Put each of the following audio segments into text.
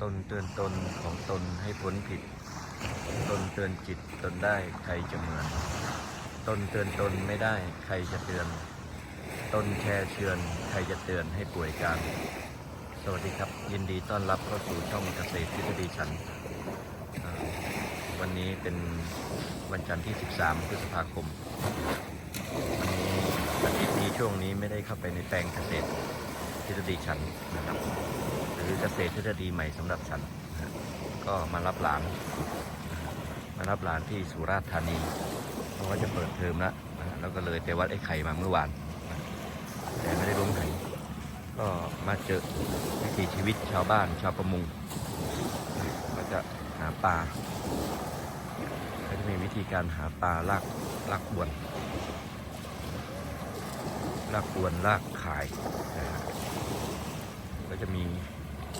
ตนเตือนตนของตนให้พ้นผิด ตนเตือนจิตตนได้ใครจะเหมือน ตนเตือนตนไม่ได้ใครจะเตือน ตนแชร์เชือนใครจะเตือนให้ป่วยการ สวัสดีครับ ยินดีต้อนรับเข้าสู่ช่องเกษตรทฤษฎีฉัน วันนี้เป็นวันจันทร์ที่ 13 พฤษภาคม วันนี้อาทิตย์นี้ช่วงนี้ไม่ได้เข้าไปในแปลงเกษตรทฤษฎีฉันนะครับ หรือเกษตรทฤษฎีใหม่สำหรับฉัน ก็มารับหลาน มารับหลานที่สุราษฎร์ธานี เพราะว่าจะเปิดเทอมแล้วนะแล้วก็เลยไปวัดไอ้ไข่มาเมื่อวาน แต่ไม่ได้ลงไหนก็มาเจอวิถีชีวิตชาวบ้านชาวประมงก็จะหาปลาก็จะมีวิธีการหาปลาลากลากบวนลากอวนลากขายนะฮะก็จะมี จ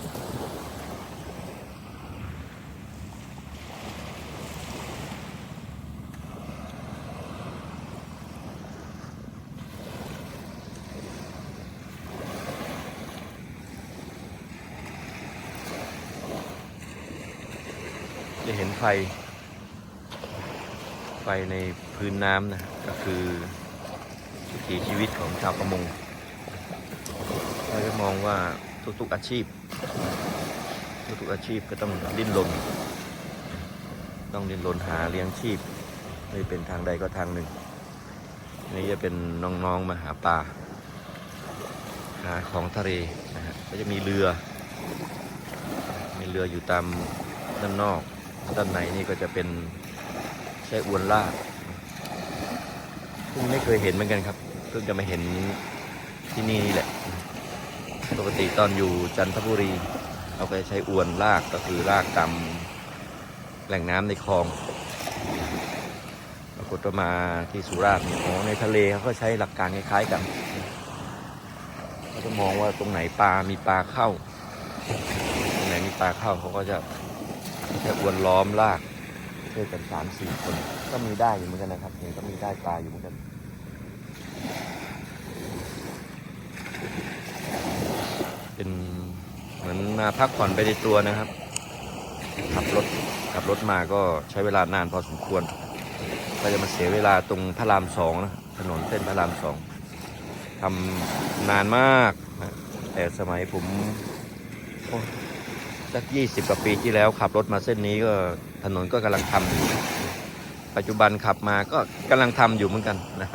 ะเห็นไฟ ไฟในพื้นน้ำนะก็คือวิถีชีวิตของชาวประมงเราจะมองว่า ทุกๆอาชีพ ทุกๆอาชีพก็ต้องดิ้นรนต้องดิ้นรนหาเลี้ยงชีพไม่เป็นทางใดก็ทางหนึ่ง นี่จะเป็นน้องๆมาหาปลาหาของทะเลนะฮะก็จะมีเรือ มีเรืออยู่ตามด้านนอก ด้านในนี่ก็จะเป็นใช้อวนลากเพิ่งไม่เคยเห็นเหมือนกันครับ เพิ่งจะมาเห็นที่นี่นี่แหละ ปกติตอนอยู่จันทบุรี เราไปใช้อวนลากก็คือลากตามแหล่งน้ำในคลองปรากฏว่ามาที่สุราษฎร์อ๋อในทะเลเขาก็ใช้หลักการคล้ายๆกันเขาจะมองว่าตรงไหนปลา มีปลาเข้า ตรงไหนมีปลาเข้าเขาก็จะใช้อวนล้อมลากช่วยกันสามสี่คน ก็มีได้อยู่เหมือนกันนะครับเห็นก็มีได้ปลาอยู่เหมือนกันเห มาพักผ่อนไปในตัวนะครับ ขับรถขับรถมาก็ใช้เวลานานพอสมควร ก็จะมาเสียเวลาตรงพระรามสองนะถนนเส้นพระรามสองทำนานมากนะแต่สมัยผมสักยี่สิบกว่าปีที่แล้วขับรถมาเส้นนี้ก็ถนนก็กำลังทำอยู่ปัจจุบันขับมาก็กำลังทำอยู่เหมือนกันนะ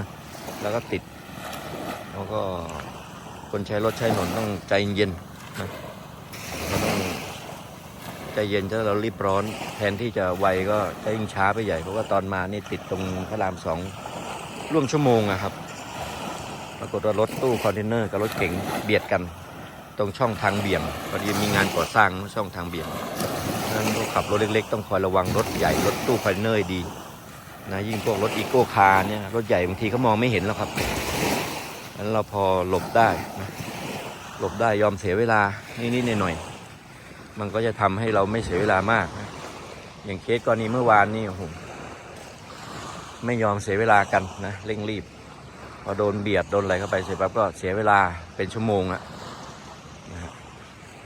แล้วก็ติดแล้วก็คนใช้รถใช้ถนนต้องใจเย็นนะ ใจเย็นถ้าเรารีบร้อน แทนที่จะไวก็จะยิ่งช้าไปใหญ่ เพราะว่าตอนมานี่ติดตรงพระรามสองร่วมชั่วโมงอะครับ ปรากฏว่ารถตู้คอนเทนเนอร์กับรถเก๋งเบียดกัน ตรงช่องทางเบี่ยงพอดีมีงานก่อสร้างช่องทางเบี่ยงนั้นพวกขับรถเล็ก ๆ ต้องคอยระวังรถใหญ่รถตู้คอนเทนเนอร์ดีนะยิ่งพวกรถอีโก้คาร์เนี่ยรถใหญ่บางทีเขามองไม่เห็นแล้วครับนั้นเราพอหลบได้นะหลบได้ยอมเสียเวลานิดๆหน่อยๆ มันก็จะทำให้เราไม่เสียเวลามากนะอย่างเคสกรณีเมื่อวานนี่โอ้โหไม่ยอมเสียเวลากันนะเร่งรีบพอโดนเบียดโดนอะไรเข้าไปเสร็จปั๊บก็เสียเวลาเป็นชั่วโมงอะนะ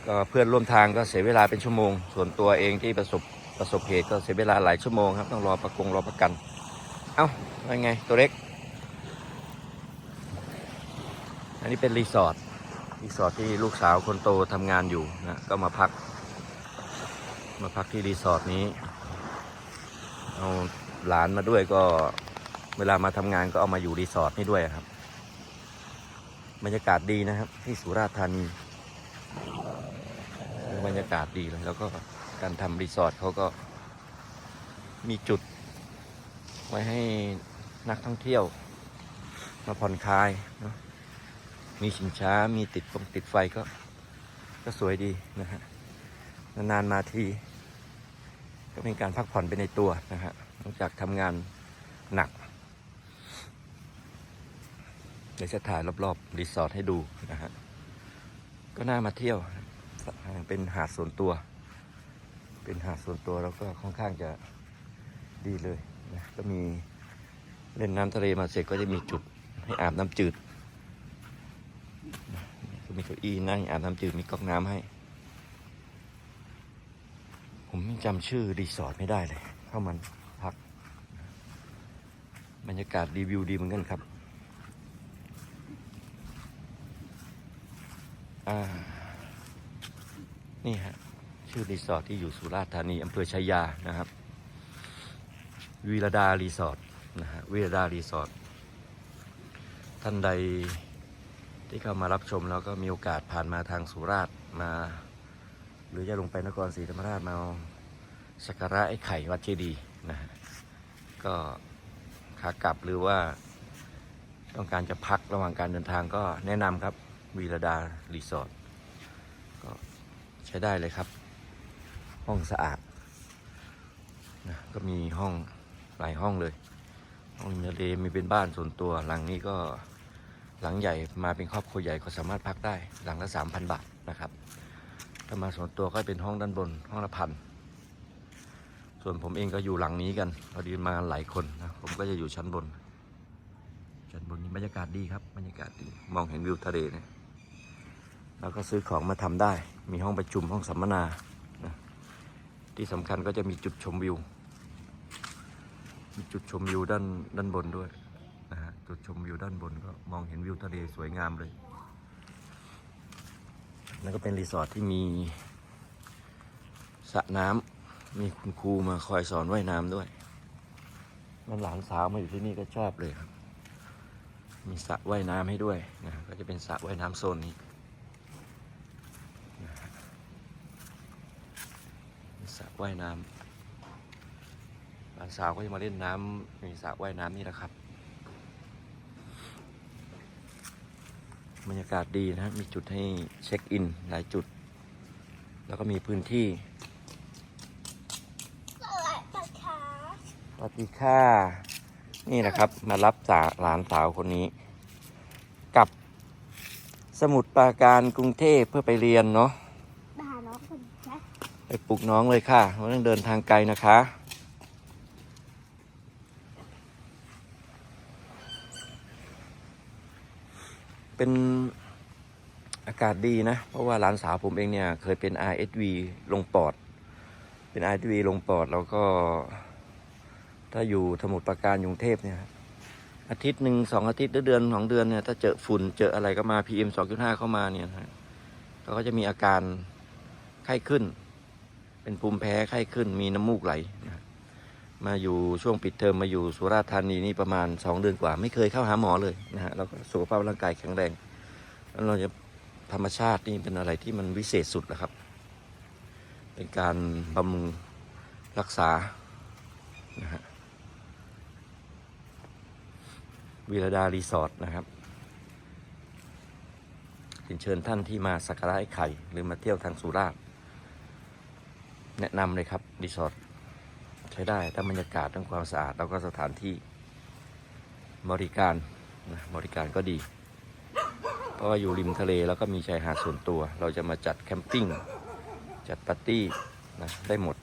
ก็เพื่อนร่วมทางก็เสียเวลาเป็นชั่วโมง ส่วนตัวเองที่ประสบประสบเหตุก็เสียเวลาหลายชั่วโมงครับต้องรอประกงรอประกัน เอ้าว่าไงตัวเล็ก อันนี้เป็นรีสอร์ทรีสอร์ทที่ลูกสาวคนโตทำงานอยู่นะก็มาพัก มาพักที่รีสอร์ทนี้ เอาหลานมาด้วยก็เวลามาทำงานก็เอามาอยู่รีสอร์ทนี่ด้วยครับ บรรยากาศดีนะครับ ที่สุราษฎร์ธานีบรรยากาศดีเลยแล้วก็การทำรีสอร์ทเขาก็มีจุด ไว้ให้นักท่องเที่ยว มาผ่อนคลายเนาะมีชิงช้ามีติดฟงติดไฟก็ ก็สวยดีนะฮะ นานๆมาที ก็เป็นการพักผ่อนไปในตัวนะฮะหลังจากทำงานหนักเดี๋ยวจะถ่ายรอบๆรีสอร์ทให้ดูนะฮะก็น่ามาเที่ยวเป็นหาดส่วนตัว เป็นหาดส่วนตัวแล้วก็ค่อนข้างจะดีเลยนะก็มีเล่นน้ำทะเลมาเสร็จก็จะมีจุดให้อาบน้ำจืดก็มีเก้าอี้นั่งอาบน้ำจืดมีก๊อกน้ำให้ ผมจำชื่อรีสอร์ทไม่ได้เลย เข้ามันพัก บรรยากาศรีวิวดีเหมือนกันครับนี่ฮะ ชื่อรีสอร์ทที่อยู่สุราษฎร์ธานีอำเภอชายานะครับ วีรดารีสอร์ทนะฮะวีรดารีสอร์ทท่านใดที่เข้ามารับชมแล้วก็มีโอกาสผ่านมาทางสุราษฎร์มา หรือจะลงไปนครศรีธรรมราชมาสักการะไอ้ไข่วัดเจดีนะฮะก็ขากลับหรือว่าต้องการจะพักระหว่างการเดินทางก็แนะนำครับวีรดารีสอร์ทก็ใช้ได้เลยครับ ห้องสะอาดนะก็มีห้องหลายห้องเลยห้องทะเลมีเป็นบ้านส่วนตัวหลังนี้ก็หลังใหญ่มาเป็นครอบครัวใหญ่ก็สามารถพักได้หลังละสามพันบาทนะครับ ถ้ามาส่วนตัวก็เป็นห้องด้านบนห้องละพัน ส่วนผมเองก็อยู่หลังนี้กันพอดีมาหลายคนนะผมก็จะอยู่ชั้นบน ชั้นบนนี้บรรยากาศดีครับบรรยากาศดีมองเห็นวิวทะเลเนี่ยแล้วก็ซื้อของมาทำได้ มีห้องประชุมห้องสัมมนานะที่สำคัญก็จะมีจุดชมวิว มีจุดชมวิวด้านด้านบนด้วยนะฮะจุดชมวิวด้านบนก็มองเห็นวิวทะเลสวยงามเลย นั่นก็เป็นรีสอร์ทที่มีสระน้ำมีคุณครูมาคอยสอนว่ายน้ำด้วยมันหลานสาวมาอยู่ที่นี่ก็ชอบเลยครับ มีสระว่ายน้ำให้ด้วยนะก็จะเป็นสระว่ายน้ำโซนนี้นะมีสระว่ายน้ำหลานสาวก็จะมาเล่นน้ำมีสระว่ายน้ำนี่แหละครับ บรรยากาศดีนะมีจุดให้เช็คอินหลายจุด แล้วก็มีพื้นที่สวัสดีค่ะสวัสดีค่ะนี่นะครับ มารับสาหลานสาวคนนี้ กับสมุดปราการกรุงเทพเพื่อไปเรียนเนาะมาหาน้องคนนะไปปลุกน้องเลยค่ะเพราะต้องเดินทางไกลนะคะ เป็นอากาศดีนะ เพราะว่าหลานสาวผมเองเนี่ย เคยเป็น RSV ลงปอด เป็น RSV ลงปอดแล้วก็ ถ้าอยู่สมุทรปราการกรุงเทพเนี่ยอาทิตย์หนึ่งสองอาทิตย์หรือเดือนสองเดือนเนี่ยถ้าเจอฝุ่นเจออะไรก็มา PM 2.5 เข้ามาเนี่ยนะเขาก็จะมีอาการไข้ขึ้น เป็นภูมิแพ้ไข้ขึ้นมีน้ำมูกไหลนะ มาอยู่ช่วงปิดเทอมมาอยู่สุราษฎร์ธานีนี่ประมาณสองเดือนกว่า ไม่เคยเข้าหาหมอเลยนะฮะแล้วก็สุขภาพร่างกายแข็งแรงแล้วเราจะธรรมชาตินี่เป็นอะไรที่มันวิเศษสุดแหละครับ เป็นการบำรุงรักษานะฮะวีรดารีสอร์ทนะครับเชิญท่านที่มาสักการะไอ้ไข่ หรือมาเที่ยวทางสุราษฎร์แนะนำเลยครับรีสอร์ท ใช้ได้ทั้งบรรยากาศทั้งความสะอาดแล้วก็สถานที่บริการนะบริการก็ดี เพราะว่าอยู่ริมทะเลแล้วก็มีชายหาดส่วนตัว เราจะมาจัดแคมปิ้ง จัดปาร์ตี้นะได้หมด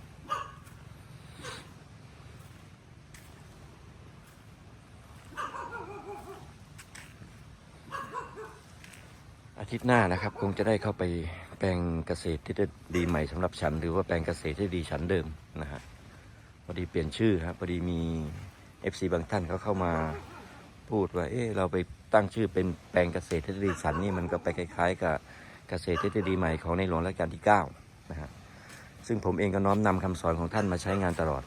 อาทิตย์หน้านะครับ คงจะได้เข้าไปแปลงเกษตรที่จะดีใหม่สำหรับฉัน หรือว่าแปลงเกษตรที่ดีฉันเดิมนะฮะ พอดีเปลี่ยนชื่อครับพอดีมี FC บางท่านเขาเข้ามาพูดว่า เอ๊ะเราไปตั้งชื่อเป็นแปลงเกษตรที่ดีฉันนี่มันก็ไปคล้าย ๆ กับเกษตรที่ดีใหม่ของในหลวงรัชกาลที่9นะฮะซึ่งผมเองก็น้อมนำคำสอนของท่านมาใช้งานตลอด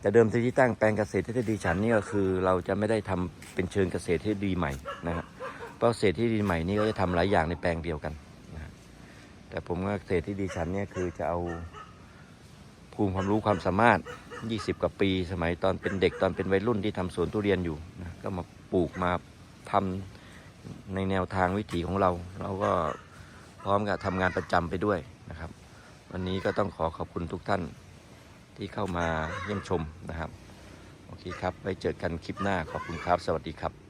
แต่เดิมทีที่ตั้งแปลงเกษตรที่ดีฉันนี่ก็คือ เราจะไม่ได้ทำเป็นเชิงเกษตรที่ดีใหม่นะฮะเพราะเกษตรที่ดีใหม่นี่ก็จะทำหลายอย่างในแปลงเดียวกันนะฮะแต่ผมว่าเกษตรที่ดีฉันเนี่ยคือจะเอาภูมิความรู้ความสามารถ 20 กว่าปี สมัยตอนเป็นเด็กตอนเป็นวัยรุ่นที่ทำสวนทุเรียนอยู่นะก็มาปลูกมาทำในแนวทางวิถีของเรา เราก็พร้อมกับทำงานประจำไปด้วยนะครับ วันนี้ก็ต้องขอขอบคุณทุกท่านที่เข้ามาเยี่ยมชมนะครับ โอเคครับไว้เจอกันคลิปหน้าขอบคุณครับ สวัสดีครับ